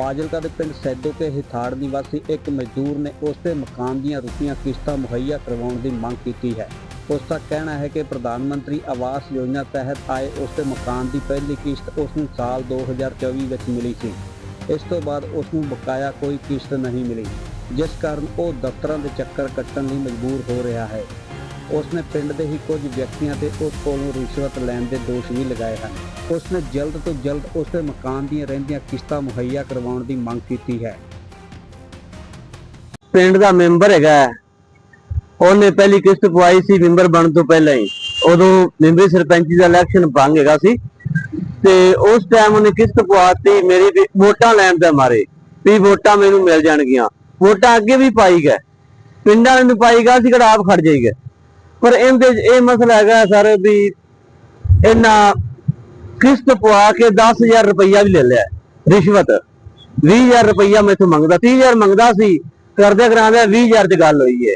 ਫਾਜ਼ਿਲਕਾ ਦੇ ਪਿੰਡ ਸੈਦੋ ਕੇ ਹਿਥਾੜ ਨਿਵਾਸੀ ਇੱਕ ਮਜ਼ਦੂਰ ਨੇ ਉਸ ਦੇ ਮਕਾਨ ਦੀਆਂ ਰੁਪਈਆਂ ਕਿਸ਼ਤਾਂ ਮੁਹੱਈਆ ਕਰਵਾਉਣ ਦੀ ਮੰਗ ਕੀਤੀ ਹੈ। ਉਸ ਦਾ ਕਹਿਣਾ ਹੈ ਕਿ ਪ੍ਰਧਾਨ ਮੰਤਰੀ ਆਵਾਸ ਯੋਜਨਾ ਤਹਿਤ ਆਏ ਉਸਦੇ ਮਕਾਨ ਦੀ ਪਹਿਲੀ ਕਿਸ਼ਤ ਉਸ ਨੂੰ ਸਾਲ 2024 ਵਿੱਚ ਮਿਲੀ ਸੀ। ਇਸ ਤੋਂ ਬਾਅਦ ਉਸ ਨੂੰ ਬਕਾਇਆ ਕੋਈ ਕਿਸ਼ਤ ਨਹੀਂ ਮਿਲੀ, ਜਿਸ ਕਾਰਨ ਉਹ ਦਫ਼ਤਰਾਂ ਦੇ ਚੱਕਰ ਕੱਟਣ ਲਈ ਮਜਬੂਰ ਹੋ ਰਿਹਾ ਹੈ। ਉਸਨੇ ਪਿੰਡ ਦੇ ਹੀ ਕੁਝ ਵਿਅਕਤੀਆਂ ਤੇ ਉਸ ਕੋਲੋਂ ਰਿਸ਼ਵਤ ਲੈਣ ਦੇ ਦੋਸ਼ ਵੀ ਲਗਾਏ ਹਨ। ਉਸਨੇ ਜਲਦ ਤੋਂ ਜਲਦ ਉਸ ਮਕਾਨ ਦੀਆਂ ਰਹਿੰਦੀਆਂ ਕਿਸ਼ਤਾਂ ਮੁਹੱਈਆ ਕਰਵਾਉਣ ਦੀ ਮੰਗ ਕੀਤੀ ਹੈ। ਪਿੰਡ ਦਾ ਮੈਂਬਰ ਹੈਗਾ ਉਹਨੇ ਪਹਿਲੀ ਕਿਸ਼ਤ ਪਵਾਈ ਸੀ ਮੈਂਬਰ ਬਣਨ ਤੋਂ ਪਹਿਲਾਂ ਹੀ। ਉਦੋਂ ਮੈਂਬਰੀ ਸਰਪੰਚੀ ਦਾ ਇਲੈਕਸ਼ਨ ਭੰਗ ਹੈਗਾ ਸੀ। ਤੇ ਉਸ ਟਾਈਮ ਉਹਨੇ ਕਿਸ਼ਤ ਪਵਾਤੀ, ਮੇਰੀ ਵੀ ਵੋਟਾਂ ਲੈਣ ਦਾ ਮਾਰੇ, ਵੀ ਵੋਟਾਂ ਮੈਨੂੰ ਮਿਲ ਜਾਣਗੀਆਂ। ਵੋਟਾਂ ਅੱਗੇ ਵੀ ਪਾਈ ਗਏ। ਪਿੰਡਾਂ ਨੂੰ ਪਾਈ ਗਾ ਸੀ, ਕਿਹੜਾ ਆਪ ਖੜ ਜਾਈਗੇ ਪਰ ਇਹਦੇ ਇਹ ਮਸਲਾ ਹੈਗਾ ਸਰ ਵੀ ਇਹਨਾਂ ਕਿਸ਼ਤ ਪਵਾ ਕੇ 10000 ਰੁਪਈਆ ਵੀ ਲੈ ਲਿਆ ਰਿਸ਼ਵਤ। 20000 ਰੁਪਈਆ ਮੈਥੋਂ ਮੰਗਦਾ 30000 ਮੰਗਦਾ ਸੀ ਕਰਦੇ ਕਰਾਂਦੇ 20000 ਚ ਗੱਲ ਹੋਈ ਏ।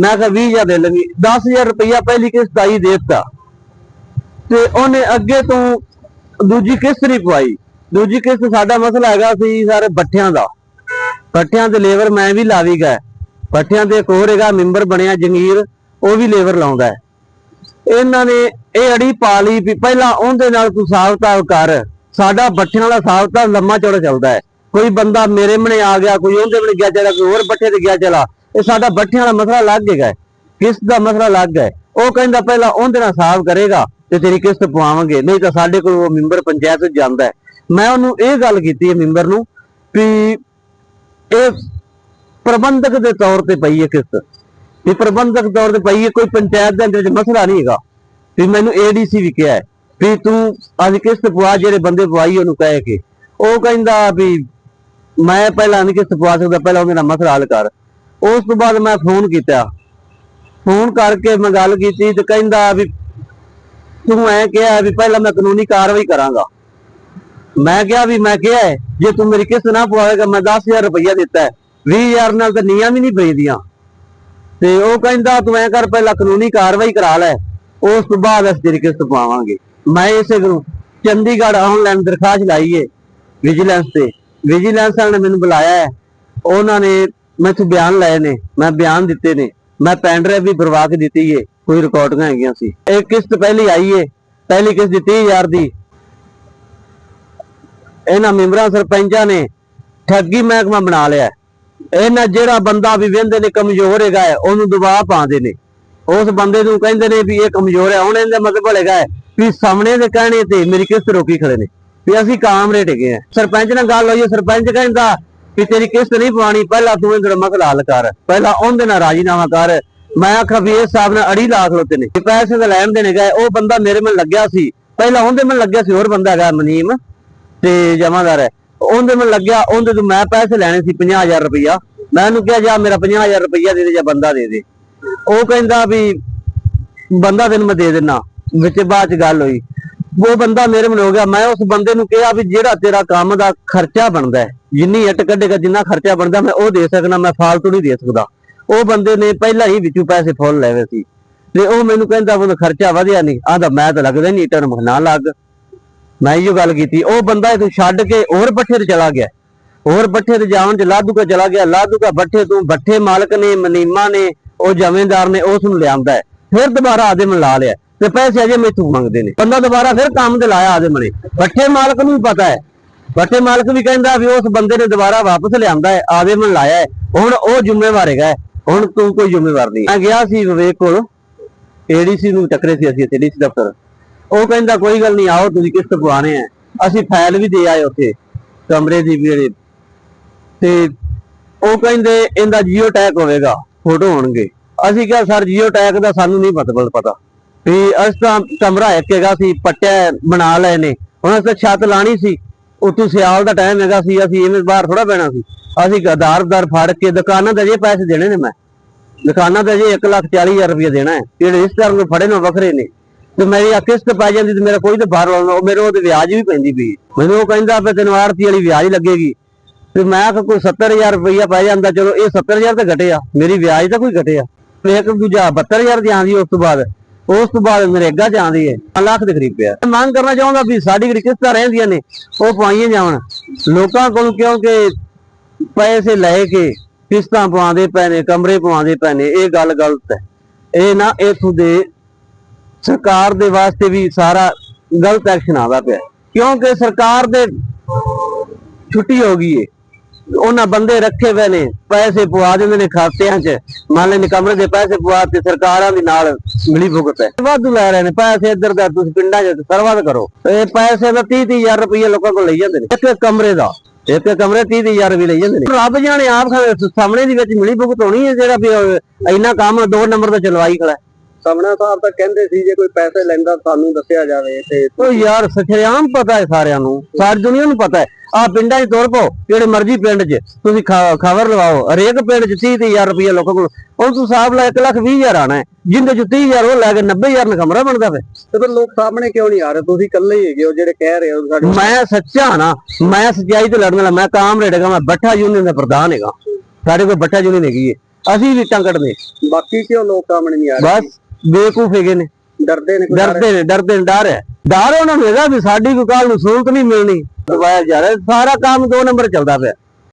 ਮੈਂ ਕਿਹਾ 20000 ਦੇ ਲਵੀ 10000 ਰੁਪਈਆ ਪਹਿਲੀ ਕਿਸ਼ਤ ਆਈ ਦੇ ਦਿੱਤਾ। ਤੇ ਉਹਨੇ ਅੱਗੇ ਤੋਂ ਦੂਜੀ ਕਿਸ਼ਤ ਨਹੀਂ ਪਵਾਈ। ਦੂਜੀ ਕਿਸ਼ਤ ਸਾਡਾ ਮਸਲਾ ਹੈਗਾ ਸੀ ਸਾਰੇ ਬੱਠਿਆਂ ਦਾ। ਬੱਠਿਆਂ ਤੇ ਲੇਬਰ ਮੈਂ ਵੀ ਲਾਵੀ ਗਿਆ। ਬੱਠਿਆਂ ਤੇ ਇੱਕ ਹੋਰ ਹੈਗਾ, ਮੈਂਬਰ ਬਣਿਆ ਜੰਗੀਰ। ਉਹ ਵੀ ਲੇਬਰ ਲਾਉਂਦਾ ਹੈ। ਇਹਨਾਂ ਨੇ ਇਹ ਅੜੀ ਪਾ ਲਈ ਵੀ ਪਹਿਲਾਂ ਉਹਦੇ ਨਾਲ ਤੂੰ ਹਿਸਾਬ-ਕਿਤਾਬ ਕਰ। ਸਾਡਾ ਬੱਠਿਆਂ ਵਾਲਾ ਹਿਸਾਬ-ਕਿਤਾਬ ਲੰਮਾ ਚੌੜਾ ਚੱਲਦਾ ਹੈ। ਕੋਈ ਬੰਦਾ ਮੇਰੇ ਮਨੇ ਆ ਗਿਆ, ਕੋਈ ਉਹਦੇ ਮਨੇ ਗਿਆ ਚਲਾ, ਕੋਈ ਹੋਰ ਬੱਠੇ ਤੇ ਗਿਆ ਚਲਾ, ਇਹ ਸਾਡਾ ਬੱਠਿਆਂ ਵਾਲਾ ਮਸਲਾ ਲੱਗ ਗਿਆ ਹੈ। ਕਿਸ਼ਤ ਦਾ ਮਸਲਾ ਲੱਗ ਗਿਆ ਹੈ। ਉਹ ਕਹਿੰਦਾ ਪਹਿਲਾਂ ਉਹਦੇ ਨਾਲ ਸਾਫ਼ ਕਰੇਗਾ ਤੇ ਤੇਰੀ ਕਿਸ਼ਤ ਪਵਾਵਾਂਗੇ। ਨਹੀਂ ਤਾਂ ਸਾਡੇ ਕੋਲ ਉਹ ਮੈਂਬਰ ਪੰਚਾਇਤ ਜਾਂਦਾ ਹੈ। ਮੈਂ ਉਹਨੂੰ ਇਹ ਗੱਲ ਕੀਤੀ ਹੈ ਮੈਂਬਰ ਨੂੰ ਵੀ ਇਹ ਪ੍ਰਬੰਧਕ ਦੇ ਤੌਰ ਤੇ ਪਈ ਹੈ ਕਿਸ਼ਤ। ਵੀ ਪ੍ਰਬੰਧਕ ਤੌਰ ਤੇ ਪਈ ਹੈ ਕੋਈ ਪੰਚਾਇਤ ਦੇ ਅੰਦਰ ਮਸਲਾ ਨਹੀਂ ਹੈਗਾ। ਵੀ ਮੈਨੂੰ ਏਡੀਸੀ ਵੀ ਕਿਹਾ ਹੈ ਵੀ ਤੂੰ ਅੱਜ ਕਿਸ਼ਤ ਪਵਾ, ਜਿਹੜੇ ਬੰਦੇ ਪਵਾਈ ਉਹਨੂੰ ਕਹਿ ਕੇ। ਉਹ ਕਹਿੰਦਾ ਵੀ ਮੈਂ ਪਹਿਲਾਂ ਨਹੀਂ ਕਿਸ਼ਤ ਪਵਾ ਸਕਦਾ, ਪਹਿਲਾਂ ਉਹਦੇ ਨਾਲ ਮਸਲਾ ਹੱਲ ਕਰ। ਉਸ ਤੋਂ ਬਾਅਦ ਮੈਂ ਫੋਨ ਕੀਤਾ। ਫੋਨ ਕਰਕੇ ਮੈਂ ਗੱਲ ਕੀਤੀ ਤੇ ਕਹਿੰਦਾ ਵੀ ਤੂੰ ਐ ਕਿਹਾ ਵੀ ਪਹਿਲਾਂ ਮੈਂ ਕਾਨੂੰਨੀ ਕਾਰਵਾਈ ਕਰਾਂਗਾ। ਮੈਂ ਕਿਹਾ ਵੀ ਮੈਂ ਕਿਹਾ ਜੇ ਤੂੰ ਮੇਰੀ ਕਿਸ਼ਤ ਨਾ ਪਵਾਏਗਾ ਮੈਂ 10000 ਰੁਪਇਆ ਦਿੱਤਾ ਹੈ। 20000 ਨਾਲ ਤਾਂ ਨੀਆਂ ਵੀ ਨਹੀਂ ਪਈਦੀਆਂ ਤੇ ਉਹ ਕਹਿੰਦਾ ਤੂੰ ਐ ਕਰ, ਪਹਿਲਾਂ ਕਾਨੂੰਨੀ ਕਾਰਵਾਈ ਕਰਾ ਲੈ, ਉਸ ਤੋਂ ਬਾਅਦ ਅਸੀਂ ਤੇਰੀ ਕਿਸ਼ਤ ਪਾਵਾਂਗੇ। ਮੈਂ ਇਸੇ ਨੂੰ ਚੰਡੀਗੜ੍ਹ ਆਨਲਾਈਨ ਦਰਖਾਸਤ ਲਾਈ ਏ ਵਿਜੀਲੈਂਸ ਤੇ। ਵਿਜੀਲੈਂਸ ਵਾਲਿਆਂ ਨੇ ਮੈਨੂੰ ਬੁਲਾਇਆ ਹੈ। ਉਹਨਾਂ ਨੇ ਮੈਥੋਂ ਬਿਆਨ ਲਏ ਨੇ, ਮੈਂ ਬਿਆਨ ਦਿੱਤੇ ਨੇ। ਮੈਂ ਪੈਨ ਡਰਾਈਵ ਵੀ ਭਰਵਾ ਕੇ ਦਿੱਤੀ ਏ, ਕੋਈ ਰਿਕਾਰਡਿੰਗਾਂ ਹੈਗੀਆਂ ਸੀ। ਇਹ ਕਿਸ਼ਤ ਪਹਿਲੀ ਆਈ ਏ, ਪਹਿਲੀ ਕਿਸ਼ਤ ਦਿੱਤੀ 30000 ਦੀ। ਇਹਨਾਂ ਮੈਂਬਰਾਂ, ਸਰਪੰਚਾਂ ਨੇ ਠੱਗੀ ਮਹਿਕਮਾ ਬਣਾ ਲਿਆ। ਇਹਨਾਂ ਜਿਹੜਾ ਬੰਦਾ ਵੀ ਵਹਿੰਦੇ ਨੇ ਕਮਜ਼ੋਰ ਹੈਗਾ ਉਹਨੂੰ ਦਬਾਅ ਪਾਉਂਦੇ ਨੇ। ਉਸ ਬੰਦੇ ਨੂੰ ਕਹਿੰਦੇ ਨੇ ਵੀ ਇਹ ਕਮਜ਼ੋਰ ਹੈ, ਹੁਣ ਇਹਦਾ ਮਤਲਬ ਹੈਗਾ ਵੀ ਸਾਹਮਣੇ ਦੇ ਕਹਿਣੇ ਤੇ ਮੇਰੀ ਕਿਸ਼ਤ ਰੋਕੀ ਖੜੇ ਨੇ, ਵੀ ਅਸੀਂ ਕਾਮ ਰੇਟ ਹੈਗੇ ਆ ਸਰਪੰਚ ਨਾਲ ਗੱਲ ਹੋਈ ਸਰਪੰਚ ਕਹਿੰਦਾ ਵੀ ਤੇਰੀ ਕਿਸ਼ਤ ਨਹੀਂ ਪਵਾਣੀ ਪਹਿਲਾਂ ਤੂੰ ਇਹਦਾ ਮਸਲਾ ਹੱਲ ਕਰ, ਪਹਿਲਾਂ ਉਹਦੇ ਨਾਲ ਰਾਜੀਨਾਮਾ ਕਰ। ਮੈਂ ਆਖਿਆ ਵੀ ਇਸ ਹਿਸਾਬ ਨਾਲ ਅੜੀ ਲਾਖ ਲੋਤੇ ਨੇ ਪੈਸੇ ਦਾ ਲੈਣ ਦੇਣੇ ਗਏ, ਉਹ ਬੰਦਾ ਮੇਰੇ ਮਨ ਲੱਗਿਆ ਸੀ, ਪਹਿਲਾਂ ਉਹਦੇ ਮਨ ਲੱਗਿਆ ਸੀ, ਹੋਰ ਬੰਦਾ ਹੈਗਾ ਮਨੀਮ ਤੇ ਜਮਾਦਾਰ ਹੈ। ਉਹਦੇ ਮਨ ਲੱਗਿਆ, ਉਹਦੇ ਤੋਂ ਮੈਂ ਪੈਸੇ ਲੈਣੇ ਸੀ 50000 ਰੁਪਇਆ ਮੈਂ ਉਹਨੂੰ ਕਿਹਾ, ਜਾ ਮੇਰਾ 50000 ਰੁਪਇਆ ਦੇ ਦੇ ਜਾਂ ਬੰਦਾ ਦੇ ਦੇ। ਉਹ ਕਹਿੰਦਾ ਵੀ ਬੰਦਾ ਤੈਨੂੰ ਮੈਂ ਦੇ ਦਿੰਨਾ। ਵਿੱਚ ਬਾਅਦ ਚ ਗੱਲ ਹੋਈ। ਉਹ ਬੰਦਾ ਮੇਰੇ ਮਨ ਹੋ ਗਿਆ। ਮੈਂ ਉਸ ਬੰਦੇ ਨੂੰ ਕਿਹਾ ਵੀ ਜਿਹੜਾ ਤੇਰਾ ਕੰਮ ਦਾ ਖਰਚਾ ਬਣਦਾ ਜਿੰਨੀ ਇੱਟ ਕੱਢੇਗਾ, ਜਿੰਨਾ ਖਰਚਾ ਬਣਦਾ, ਮੈਂ ਉਹ ਦੇ ਸਕਣਾ ਮੈਂ ਫਾਲਤੂ ਨਹੀਂ ਦੇ ਸਕਦਾ। ਉਹ ਬੰਦੇ ਨੇ ਪਹਿਲਾਂ ਹੀ ਵਿੱਚੋਂ ਪੈਸੇ ਫੁੱਲ ਲੈਵੇ ਸੀ। ਤੇ ਉਹ ਮੈਨੂੰ ਕਹਿੰਦਾ ਉਹ ਖਰਚਾ ਵਧਿਆ ਨਹੀਂ। ਆਂਦਾ ਮੈਂ ਤਾਂ ਲੱਗਦਾ ਨਹੀਂ, ਇੱਟਾਂ ਨੂੰ ਨਾ ਲੱਗ। ਮੈਂ ਇਹੋ ਗੱਲ ਕੀਤੀ ਉਹ ਬੰਦਾ ਇਥੋਂ ਛੱਡ ਕੇ ਹੋਰ ਬੱਠੇ ਤੇ ਚਲਾ ਗਿਆ। ਹੋਰ ਬੱਠੇ ਤੇ ਜਾਣ ਚ ਲਾਧੂਕਾ ਚਲਾ ਗਿਆ। ਲਾਧੂਕਾ ਬੱਠੇ ਤੋਂ ਬੱਠੇ ਮਾਲਕ ਨੇ ਮਨੀਮਾ ਨੇ ਉਹ ਜ਼ਮੀਂਦਾਰ ਨੇ ਉਸ ਨੂੰ ਲਿਆਂਦਾ ਫਿਰ ਦੁਬਾਰਾ ਆਦੇ ਲਾ ਲਿਆ। ਤੇ ਪੈਸੇ ਅਜੇ ਮੈਥੋਂ ਮੰਗਦੇ ਨੇ। ਬੰਦਾ ਦੁਬਾਰਾ ਫਿਰ ਕੰਮ ਤੇ ਲਾਇਆ ਆਦੇ ਮਨੇ। ਬੱਠੇ ਮਾਲਕ ਨੂੰ ਵੀ ਪਤਾ ਹੈ। ਬੱਠੇ ਮਾਲਕ ਵੀ ਕਹਿੰਦਾ ਵੀ ਉਸ ਬੰਦੇ ਨੇ ਦੁਬਾਰਾ ਵਾਪਸ ਲਿਆਂਦਾ ਹੈ ਆਦੇ ਮਨ ਲਾਇਆ ਹੁਣ ਉਹ ਜ਼ਿੰਮੇਵਾਰ ਹੈਗਾ ਹੈ, ਹੁਣ ਤੂੰ ਕੋਈ ਜ਼ਿੰਮੇਵਾਰ ਨਹੀਂ। ਮੈਂ ਗਿਆ ਸੀ ਵਿਵੇਕ ਕੋਲ। ਏਡੀਸੀ ਨੂੰ ਟੱਕਰੇ ਸੀ ਅਸੀਂ ਏਡੀਸੀ ਦਫ਼ਤਰ। ਉਹ ਕਹਿੰਦਾ, ਕੋਈ ਗੱਲ ਨਹੀਂ, ਆਓ, ਤੁਸੀਂ ਕਿਸ਼ਤ ਪਵਾਣੇ ਆ। ਅਸੀਂ ਫਾਈਲ ਵੀ ਦੇ ਆਏ ਉੱਥੇ, ਕਮਰੇ ਦੀ ਵੀ ਤੇ ਉਹ ਕਹਿੰਦੇ, ਇਹਦਾ ਜੀਓ ਟੈਗ ਹੋਵੇਗਾ, ਫੋਟੋ ਹੋਣਗੇ। ਅਸੀਂ ਕਿਹਾ, ਸਰ, ਜੀਓ ਟੈਗ ਦਾ ਸਾਨੂੰ ਨਹੀਂ ਪਤਾ ਪਤਾ। ਵੀ ਅਸ ਤਾਂ ਕਮਰਾ ਇੱਕ ਹੈਗਾ ਸੀ, ਪੱਟਿਆ, ਬਣਾ ਲਏ ਨੇ। ਹੁਣ ਅਸੀਂ ਤਾਂ ਛੱਤ ਲਾਣੀ ਸੀ। ਉੱਤੋਂ ਸਿਆਲ ਦਾ ਟਾਈਮ ਹੈਗਾ ਸੀ, ਅਸੀਂ ਐਵੇਂ ਬਾਹਰ ਥੋੜਾ ਬਹਿਣਾ ਸੀ। ਅਸੀਂ ਗਦਾਰਦਾਰ ਫੜ ਕੇ ਦੁਕਾਨਾਂ ਤੇ ਜੇ ਪੈਸੇ ਦੇਣੇ ਨੇ ਮੈਂ। ਦੁਕਾਨਾਂ ਤੇ ਜੇ 140000 ਰੁਪਏ ਦੇਣਾ ਹੈ। ਜਿਹੜੇ ਇਸ ਤਰ੍ਹਾਂ ਨੂੰ ਫੜੇ ਨੇ ਵੱਖਰੇ ਨੇ। ਤੇ ਮੇਰੀ ਆ ਕਿਸ਼ਤ ਪੈ ਜਾਂਦੀ ਤੇ ਮੇਰਾ ਕੋਈ ਤੇ ਬਾਹਰ ਲਾਉਣਾ ਉਹ ਮੇਰੇ ਉਹਦੇ ਵਿਆਜ ਵੀ ਪੈਂਦੀ ਪਈ। ਮੈਨੂੰ ਉਹ ਕਹਿੰਦਾ ਵੀ ਤੈਨੂੰ ਆੜਤੀ ਵਾਲੀ ਵਿਆਜ ਲੱਗੇਗੀ। ਤੇ ਮੈਂ ਕਿਹਾ ਕੋਈ 70000 ਰੁਪਇਆ ਪੈ ਜਾਂਦਾ, ਚਲੋ ਇਹ 70000 ਤਾਂ ਘਟਿਆ, ਮੇਰੀ ਵਿਆਜ ਤਾਂ ਕੋਈ ਘਟਿਆ। ਤੇ ਇੱਕ ਦੂਜਾ 72000 ਦੀ ਆਂਦੀ ਉਸ ਤੋਂ ਬਾਅਦ, ਉਸ ਤੋਂ ਬਾਅਦ ਨਰੇਗਾ ਚ ਆਉਂਦੀ ਹੈ 5 ਲੱਖ ਦੇ ਕਰੀਬ ਪਿਆ। ਮੈਂ ਮੰਗ ਕਰਨਾ ਚਾਹੁੰਦਾ ਵੀ ਸਾਡੀ ਜਿਹੜੀ ਕਿਸ਼ਤਾਂ ਰਹਿੰਦੀਆਂ ਨੇ, ਉਹ ਪਵਾਈਆਂ ਜਾਣ। ਲੋਕਾਂ ਕੋਲ ਕਿਉਂਕਿ ਪੈਸੇ ਲੈ ਕੇ ਕਿਸ਼ਤਾਂ ਪਵਾਉਂਦੇ ਪਏ ਨੇ, ਕਮਰੇ ਪਵਾਉਂਦੇ ਪਏ ਨੇ, ਇਹ ਗੱਲ ਗਲਤ ਹੈ। ਇਹ ਨਾ ਇਥੋਂ ਦੇ ਸਰਕਾਰ ਦੇ ਵਾਸਤੇ ਵੀ ਸਾਰਾ ਗਲਤ ਐਕਸ਼ਨ ਆਦਾ ਪਿਆ ਕਿਉਂਕਿ ਸਰਕਾਰ ਦੇ ਛੁੱਟੀ ਹੋ ਗਈ ਏ। ਉਹਨਾਂ ਬੰਦੇ ਰੱਖੇ ਹੋਏ ਨੇ, ਪੈਸੇ ਪਵਾ ਦਿੰਦੇ ਨੇ ਖਾਤਿਆਂ 'ਚ। ਮੰਨ ਲੈ ਕਮਰੇ ਦੇ ਪੈਸੇ ਪਵਾ ਤੇ ਸਰਕਾਰਾਂ ਦੇ ਨਾਲ ਮਿਲੀ ਭੁਗਤ ਹੈ। ਵਾਧੂ ਲੈ ਰਹੇ ਨੇ, ਪੈਸੇ ਇੱਧਰ ਦਾ, ਤੁਸੀਂ ਪਿੰਡਾਂ 'ਚ ਸਰਵਾਦ ਕਰੋ। ਇਹ ਪੈਸੇ ਦਾ 30 ਹਜ਼ਾਰ ਰੁਪਏ ਲੋਕਾਂ ਕੋਲ ਲਈ ਜਾਂਦੇ ਨੇ। ਇੱਕ ਕਮਰੇ ਦਾ, ਇੱਕ ਇੱਕ ਕਮਰੇ 30 ਹਜ਼ਾਰ ਵੀ ਲਈ ਜਾਂਦੇ ਨੇ। ਰੱਬ ਜਾਣੇ ਆਪ ਸਾਹਮਣੇ ਦੀ ਵਿੱਚ ਮਿਲੀ ਭੁਗਤ ਹੋਣੀ ਹੈ ਜਿਹੜਾ ਵੀ ਇੰਨਾ ਕੰਮ ਦੋ ਨੰਬਰ ਦਾ ਚਲਵਾਈ ਖੜਾ ਹੈ। ਸਮਣਾ ਸਾਹਿਬ ਤਾਂ ਕਹਿੰਦੇ ਸੀ ਜੇ ਕੋਈ ਪੈਸੇ ਲੈਂਦਾ ਸਾਨੂੰ ਦੱਸਿਆ ਜਾਵੇ ਤੇ ਉਹ ਯਾਰ ਸਖਰਿਆਮ ਪਤਾ ਹੈ ਸਾਰਿਆਂ ਨੂੰ ਸਾਰੀ ਦੁਨੀਆ ਨੂੰ ਪਤਾ ਹੈ। ਆ ਪਿੰਡਾਂ 'ਚ ਤੁਰ ਜਿਹੜੇ ਮਰਜ਼ੀ ਪਿੰਡ 'ਚ ਤੁਸੀਂ ਖਬਰ ਲਵਾਓ ਹਰੇਕ ਪਿੰਡ 'ਚ 30000 ਰੁਪਏ ਲੋਕਾਂ ਕੋਲ ਹੁਣ ਤੂੰ ਹਿਸਾਬ ਲਾ 1 ਲੱਖ 20 ਹਜ਼ਾਰ ਆਣਾ ਹੈ ਜਿੰਦੇ 'ਚ 30000 ਉਹ ਲੈ ਕੇ 90000 ਨਾਲ ਕਮਰਾ ਬਣਦਾ ਵੇ ਤੇ ਫਿਰ ਲੋਕ ਸਾਹਮਣੇ ਕਿਉਂ ਨਹੀਂ ਆ ਰਹੇ? ਤੁਸੀਂ ਇਕੱਲੇ ਹੀ ਹੈਗੇ ਹੋ ਜਿਹੜੇ ਕਹਿ ਰਹੇ ਹੋ ਸਾਡੇ ਮੈਂ ਸੱਚਾ ਨਾ ਮੈਂ ਸੱਚਾਈ ਤੇ ਲੜਨ ਵਾਲਾ ਮੈਂ ਕਾਮਰੇਡ ਹੈਗਾ ਮੈਂ ਬੱਠਾ ਯੂਨੀਅਨ ਦਾ ਪ੍ਰਧਾਨ ਹੈਗਾ। ਸਾਡੇ ਕੋਲ ਬੱਠਾ ਯੂਨੀਅਨ ਹੈਗੀ ਹੈ ਅਸੀਂ ਵੀ ਟੰਗੜਦੇ ਬਾਕੀ ਕਿਉਂ ਲੋਕ ਸਾਹਮਣੇ ਨਹੀਂ ਆ ਰਹੇ? ਬਸ। ਬੇਕੂਫ ਹੈਗੇ ਨੇ। ਡਰਦੇ ਨੇ ਡਰਦੇ ਨੇ ਡਰਦੇ ਨੇ ਡਰ ਹੈ। ਡਰ ਉਹਨਾਂ ਨੂੰ ਹੈਗਾ ਵੀ ਸਾਡੀ ਕੋਈ ਕੱਲ ਨੂੰ ਸਹੂਲਤ ਨਹੀਂ ਮਿਲਣੀ। ਦਵਾਇਆ ਜਾ ਰਿਹਾ ਸਾਰਾ ਕੰਮ ਦੋ ਨੰਬਰ ਚੱਲਦਾ ਪਿਆ।